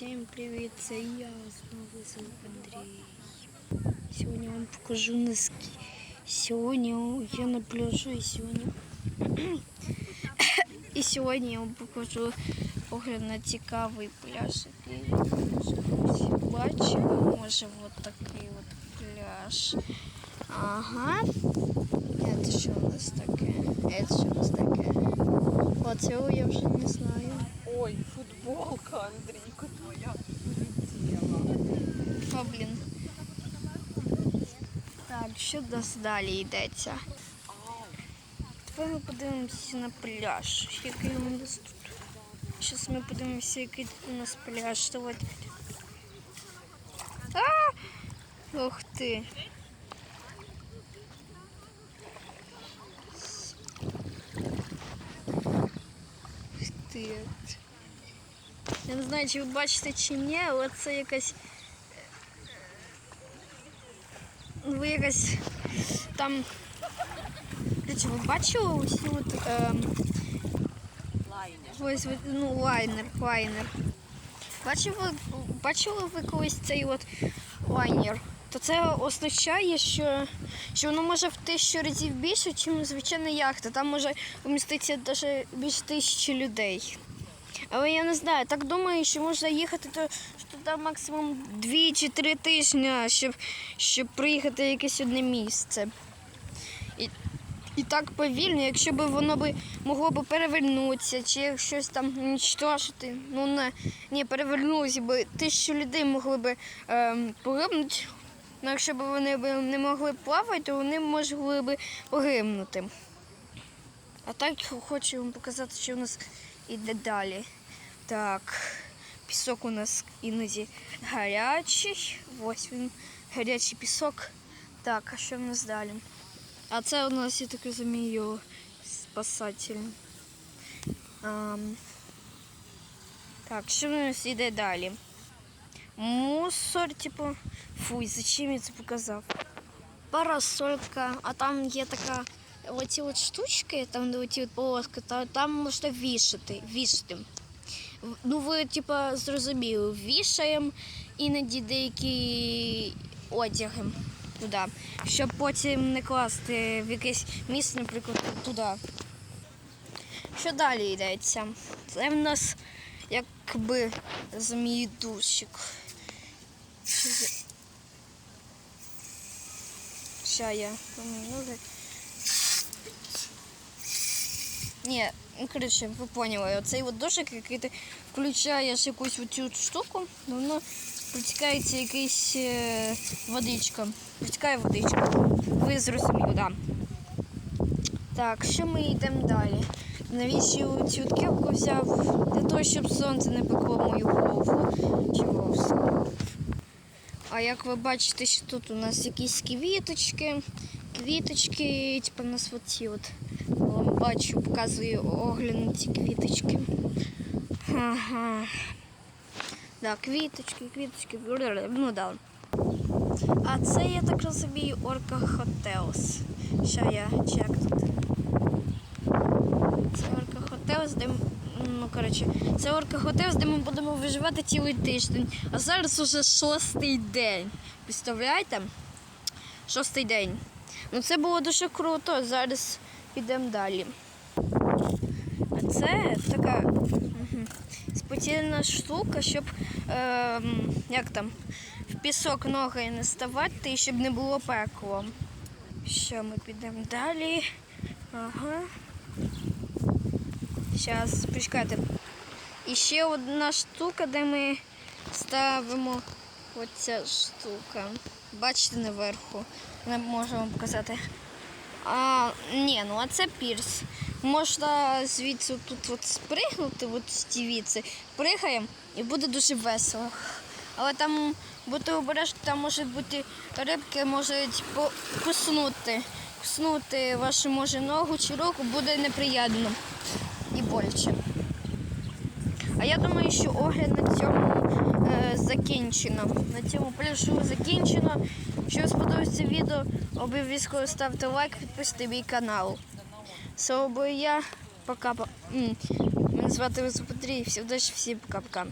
Всем привет, це я знову звук Андрій. Сьогодні вам покажу носки. Сьогодні я на пляжу і сьогодні. І сьогодні я вам покажу огляд на цікавий пляж, який ви бачили. Може от такий от пляж. Ага. Це що у нас таке? Це що у нас таке? Оцього я вже не знаю. Ой, футболка, Андрійко, твоя полетіла. Блін. Так, що до далі йдеться? Тепер ми подивимося на пляж. Який у нас тут. Зараз ми подивимося, який у нас пляж. Давайте. А! Ух ти. Ух ти. Я не знаю, чи ви бачите чи ні, але це якась. Ну, ви якась там. Чи ви бачили усі от. ем. Ось ну, лайнер, лайнер. Бачили, бачили ви колись цей от лайнер? То це означає, що, що воно може в тисячу разів більше, ніж звичайна яхта. Там може вміститися навіть більше тисячі людей. Але я не знаю, так думаю, що можна їхати то, що там максимум 2 чи 3 тижні, щоб, щоб приїхати в якесь одне місце. І, і так повільно, якщо б воно би могло б перевернутися, чи щось там уничтожити. Ну не, ні, перевернулося б, тисячу людей могли б ем, погибнути. Ну, якщо б вони б не могли плавати, то вони могли б погибнути. А так хочу вам показати, що у нас іде далі. Так, пісок у нас іноді гарячий. Ось він, гарячий пісок. Так, а що в нас далі? А це у нас, я так розумію, спасатель. Ам, так, що в нас іде далі? Мусор, типу, фуй, зачем я це показав? Парасолька, а там є така оці от штучки, там де оці от полоски, та, там можна вішати, вішати. Ну, ви, типа, зрозуміли, вішаємо іноді деякі одяги туди, щоб потім не класти в якесь місце, наприклад, туди. Що далі йдеться? Це в нас якби. Що Ща я поміну. Ні, ну коротше, ви поняли, оцей от дошик, який ти включаєш якусь оцю штуку, воно протікається якась е, водичка. Протікає водичка. Ви зрозуміли. Да. Так, що ми йдемо далі? Навіщо цю кепку взяв? Для того, щоб сонце не пекло мою голову. Чи вовсе. А як ви бачите, що тут у нас якісь квіточки, квіточки, типу у нас оці от. Бачу, показую ці квіточки. Ага. Да, квіточки, квіточки. Ну да. А це, я так розумію, Орка Хотелс. Що я чек тут. Це Орка Хотелс, де ну коротше, це Орка Хотелс, де ми будемо виживати цілий тиждень. А зараз уже шостий день. Представляєте? Шостий день. Ну це було дуже круто. Зараз підемо далі. А це така мгм, спеціальна штука, щоб ем, як там, в пісок ноги не ставати і щоб не було пекло. Що ми підемо далі? Ага. Зараз, почекайте. І ще одна штука, де ми ставимо оця штука. Бачите наверху. Не можу вам показати. А, ні, ну а це пірс. Можна звідси тут от спригнути, от дивіться, пригаємо і буде дуже весело. Але там будьте обережні, там можуть бути рибки, можуть куснути. Куснути вашу може ногу чи руку буде неприємно і боляче. А я думаю, що огляд на цьому е, закінчено. На цьому пляжу закінчено. Якщо сподобалось сподобається відео, обов'язково ставте лайк, підписуйте мій канал. Слово я. Пока. Мене звати Висопотрій. Всім удачі, всім пока-пока.